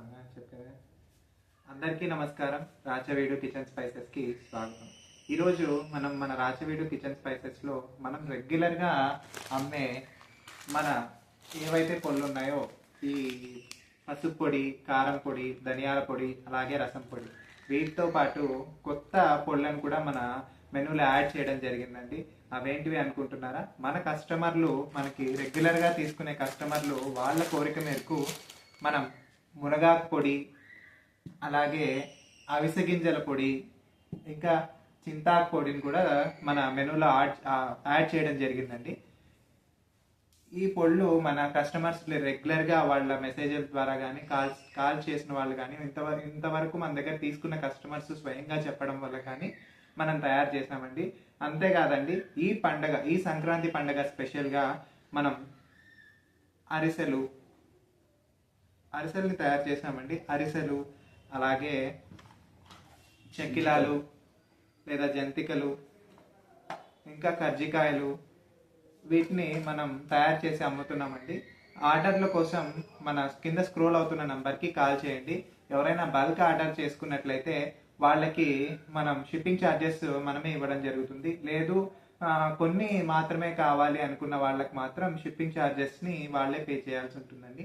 అన్న అందరికీ నమస్కారం. రాచవీడు కిచెన్ స్పైసెస్కి స్వాగతం. ఈరోజు మనం మన రాచవీడు కిచెన్ స్పైసెస్లో మనం రెగ్యులర్గా అమ్మే మన ఏవైతే పొళ్ళు ఉన్నాయో ఈ పసుపు పొడి కారం పొడి ధనియాల పొడి అలాగే రసం పొడి వీటితో పాటు కొత్త పొళ్ళను కూడా మన మెనూలో యాడ్ చేయడం జరిగిందండి. అవేంటివి అనుకుంటున్నారా? మన కస్టమర్లు మనకి రెగ్యులర్గా తీసుకునే కస్టమర్లు వాళ్ళ కోరిక మేరకు మనం మునగాకు పొడి అలాగే అవిసె గింజల పొడి ఇంకా చింతాకు పొడిని కూడా మన మెనూలో యాడ్ యాడ్ చేయడం జరిగిందండి. ఈ పొళ్ళు మన కస్టమర్స్ రెగ్యులర్గా వాళ్ళ మెసేజ్ల ద్వారా కానీ కాల్ కాల్ చేసిన వాళ్ళు కానీ ఇంతవరకు ఇంతవరకు మన దగ్గర తీసుకున్న కస్టమర్స్ స్వయంగా చెప్పడం వల్ల కానీ మనం తయారు చేసామండి. అంతేకాదండి ఈ పండగ ఈ సంక్రాంతి పండగ స్పెషల్గా మనం అరిసెలు అరిసెల్ని తయారు చేసామండి అరిసెలు అలాగే చెక్కిలాలు లేదా జంతికలు ఇంకా కర్జికాయలు వీటిని మనం తయారు చేసి అమ్ముతున్నామండి. ఆర్డర్ల కోసం మన కింద స్క్రోల్ అవుతున్న నంబర్కి కాల్ చేయండి. ఎవరైనా బల్క్ ఆర్డర్ చేసుకున్నట్లయితే వాళ్ళకి మనం షిప్పింగ్ ఛార్జెస్ మనమే ఇవ్వడం జరుగుతుంది. లేదు కొన్ని మాత్రమే కావాలి అనుకున్న వాళ్ళకి మాత్రం షిప్పింగ్ ఛార్జెస్ని వాళ్ళే పే చేయాల్సి ఉంటుందండి.